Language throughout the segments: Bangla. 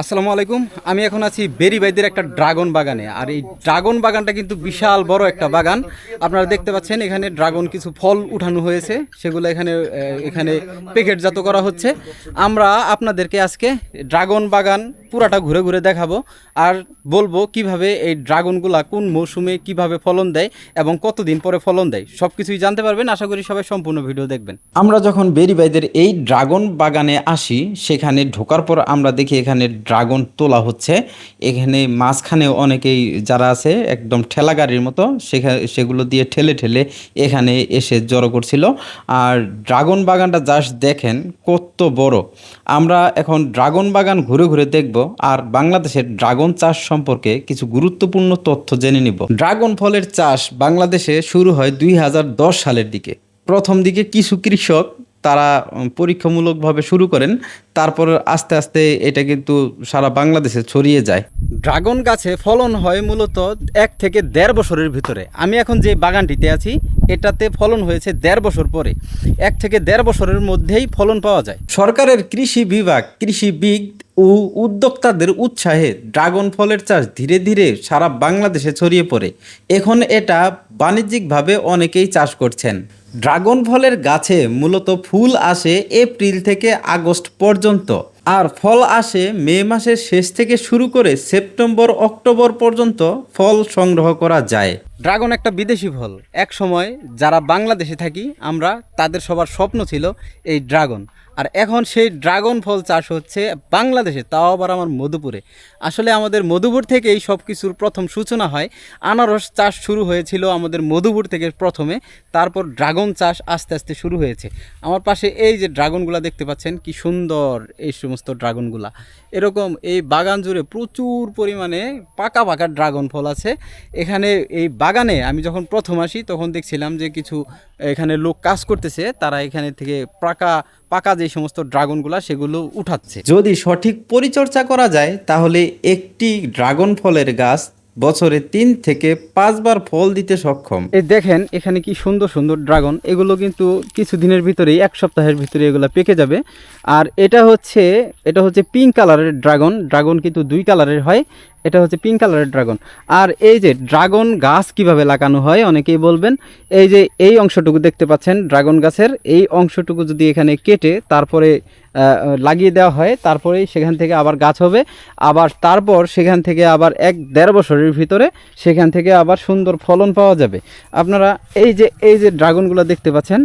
আসসালামু আলাইকুম। আমি এখন আছি বেরিবাইদের একটা ড্রাগন বাগানে। আর এই ড্রাগন বাগানটা কিন্তু বিশাল বড় একটা বাগান। আপনারা দেখতে পাচ্ছেন এখানে ড্রাগন কিছু ফল উঠানো হয়েছে। সেগুলো এখানে এখানে প্যাকেটজাত করা হচ্ছে। আমরা আপনাদেরকে আজকে ড্রাগন বাগান পুরাটা ঘুরে ঘুরে দেখাবো। আর বলব কীভাবে এই ড্রাগনগুলা কোন মৌসুমে কীভাবে ফলন দেয় এবং কতদিন পরে ফলন দেয় সব কিছুই জানতে পারবেন। আশা করি সবাই সম্পূর্ণ ভিডিও দেখবেন। আমরা যখন বেরিবাইদের এই ড্রাগন বাগানে আসি, সেখানে ঢোকার পর আমরা দেখি এখানে ড্রাগন তোলা হচ্ছে। এখানে মাঝখানে অনেকেই যারা আছে, একদম ঠেলা গাড়ির মতো সেখানে সেগুলো দিয়ে ঠেলে ঠেলে এখানে এসে জড়ো করছিল। আর ড্রাগন বাগানটা জাস্ট দেখেন কত বড়। আমরা এখন ড্রাগন বাগান ঘুরে ঘুরে দেখব। আর বাংলাদেশের ড্রাগন চাষ সম্পর্কে কিছু গুরুত্বপূর্ণ তথ্য জেনে নিব। ড্রাগন ফলের চাষ বাংলাদেশে শুরু হয় দুই হাজার দশ সালের দিকে। প্রথম দিকে কিছু কৃষক তারা পরীক্ষামূলকভাবে শুরু করেন তারপর আস্তে আস্তে এটা কিন্তু সারা বাংলাদেশে ছড়িয়ে যায়। ড্রাগন গাছে ফলন হয় মূলত এক থেকে দেড় বছরের ভিতরে। আমি এখন যে বাগানটিতে আছি এটাতে ফলন হয়েছে দেড় বছর পরে। এক থেকে দেড় বছরের মধ্যেই ফলন পাওয়া যায়। সরকারের কৃষি বিভাগ কৃষিবিদ ও উদ্যোক্তাদের উৎসাহে ড্রাগন ফলের চাষ ধীরে ধীরে সারা বাংলাদেশে ছড়িয়ে পড়ে। এখন এটা বাণিজ্যিকভাবে অনেকেই চাষ করছেন। ড্রাগন ফলের গাছে মূলত ফুল আসে এপ্রিল থেকে আগস্ট পর্যন্ত। আর ফল আসে মে মাসের শেষ থেকে শুরু করে সেপ্টেম্বর, অক্টোবর পর্যন্ত ফল সংগ্রহ করা যায়। ড্রাগন একটা বিদেশি ফল। এক সময় যারা বাংলাদেশে থাকি, আমরা তাদের সবার স্বপ্ন ছিল এই ড্রাগন। আর এখন সেই ড্রাগন ফল চাষ হচ্ছে বাংলাদেশে, তাও আবার আমার মধুপুরে। আসলে আমাদের মধুপুর থেকে এই সব কিছুর প্রথম সূচনা হয়। আনারস চাষ শুরু হয়েছিল আমাদের মধুপুর থেকে প্রথমে, তারপর ড্রাগন চাষ আস্তে আস্তে শুরু হয়েছে। আমার পাশে এই যে ড্রাগনগুলো দেখতে পাচ্ছেন, কি সুন্দর এই সমস্ত ড্রাগনগুলা। এরকম এই বাগান জুড়ে প্রচুর পরিমাণে পাকা পাকা ড্রাগন ফল আছে। এখানে এই বাগানে আমি যখন প্রথম আসি, তখন দেখছিলাম যে কিছু এখানে লোক কাজ করতেছে, তারা এখানে থেকে পাকা পাকা যে সমস্ত ড্রাগনগুলা, সেগুলো উঠাচ্ছে। যদি সঠিক পরিচর্যা করা যায়, তাহলে একটি ড্রাগন ফলের গাছ বছরে তিন থেকে পাঁচবার ফল দিতে সক্ষম। এই দেখেন, এখানে কি সুন্দর সুন্দর ড্রাগন। এগুলো কিন্তু কিছু দিনের ভিতরেই, এক সপ্তাহের ভিতরে এগুলো পেকে যাবে। আর এটা হচ্ছে এটা হচ্ছে পিঙ্ক কালারের ড্রাগন। ড্রাগন কিন্তু দুই কালারের হয়। এটা হচ্ছে পিঙ্ক কালারের ড্রাগন আর এই যে ড্রাগন গাছ কীভাবে লাগানো হয়, অনেকেই বলবেন, এই যে এই অংশটুকু দেখতে পাচ্ছেন ড্রাগন গাছের এই অংশটুকু যদি এখানে কেটে তারপরে লাগিয়ে দেওয়া হয়, তারপরেই সেখান থেকে আবার গাছ হবে। আবার তারপর সেখান থেকে আবার এক দেড় বছরের ভিতরে সেখান থেকে আবার সুন্দর ফলন পাওয়া যাবে। আপনারা এই যে এই যে ড্রাগনগুলো দেখতে পাচ্ছেন,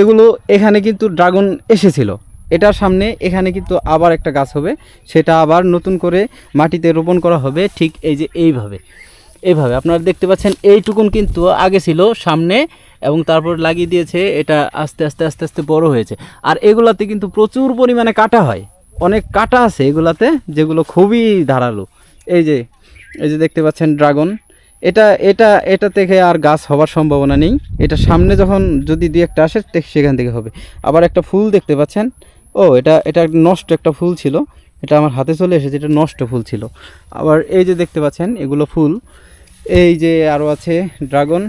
এগুলো এখানে কিন্তু ড্রাগন এসেছিল। এটার সামনে এখানে কিন্তু আবার একটা গাছ হবে। সেটা আবার নতুন করে মাটিতে রোপণ করা হবে ঠিক এই যে এইভাবে। এইভাবে আপনারা দেখতে পাচ্ছেন, এইটুকুন কিন্তু আগে ছিল সামনে এবং তারপর লাগিয়ে দিয়েছে, এটা আস্তে আস্তে আস্তে আস্তে বড় হয়েছে। আর এগুলাতে কিন্তু প্রচুর পরিমাণে কাটা হয়। অনেক কাটা আছে এগুলাতে যেগুলো খুবই ধারালো। এই যে এই যে দেখতে পাচ্ছেন ড্রাগন। এটা এটা এটা থেকে আর গাছ হওয়ার সম্ভাবনা নেই। এটা সামনে যখন যদি দু একটা আসে সেখান থেকে হবে। আবার একটা ফুল দেখতে পাচ্ছেন। ও, এটা এটা নষ্ট একটা ফুল ছিল। এটা আমার হাতে চলে এসেছে, এটা নষ্ট ফুল ছিল। আবার এই যে দেখতে পাচ্ছেন, এগুলো ফুল। এই যে আরও আছে ড্রাগন।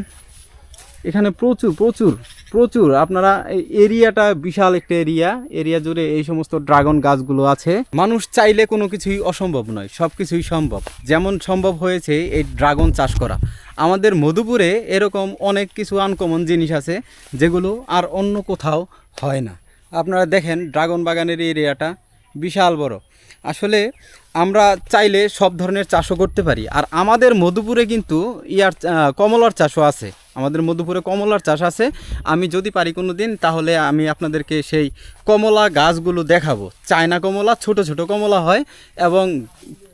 এখানে প্রচুর প্রচুর প্রচুর। আপনারা এই এরিয়াটা বিশাল একটা এরিয়া। এরিয়া জুড়ে এই সমস্ত ড্রাগন গাছগুলো আছে। মানুষ চাইলে কোনো কিছুই অসম্ভব নয় সব কিছুই সম্ভব। যেমন সম্ভব হয়েছে এই ড্রাগন চাষ করা। আমাদের মধুপুরে এরকম অনেক কিছু আনকমন জিনিস আছে, যেগুলো আর অন্য কোথাও হয় না। আপনারা দেখেন ড্রাগন বাগানের এরিয়াটা বিশাল বড়। আসলে আমরা চাইলে সব ধরনের চাষও করতে পারি। আর আমাদের মধুপুরে কিন্তু ইয়ার কমলার চাষও আছে। আমাদের মধুপুরে কমলার চাষ আছে। আমি যদি পারি কোনো দিন তাহলে আমি আপনাদেরকে সেই কমলা গাছগুলো দেখাবো। চায়না কমলা, ছোট ছোট কমলা হয় এবং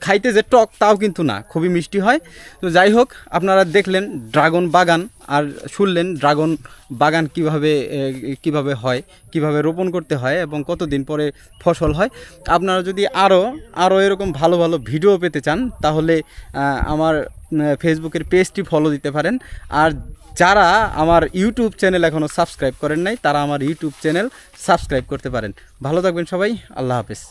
খাইতে যে টক, তাও কিন্তু না। খুবই মিষ্টি হয়। তো যাই হোক, আপনারা দেখলেন ড্রাগন বাগান। আর শুনলেন ড্রাগন বাগান কীভাবে কীভাবে হয়, কীভাবে রোপণ করতে হয় এবং কতদিন পরে ফসল হয়। আপনারা যদি আরও আরও এরকম ভালো ভালো ভিডিও পেতে চান, তাহলে আমার ফেসবুকের পেজটি ফলো দিতে পারেন। আর যারা আমার ইউটিউব চ্যানেল এখনও সাবস্ক্রাইব করেন নাই, তারা আমার ইউটিউব চ্যানেল সাবস্ক্রাইব করতে পারেন। ভালো থাকবেন সবাই, আল্লাহ হাফেজ।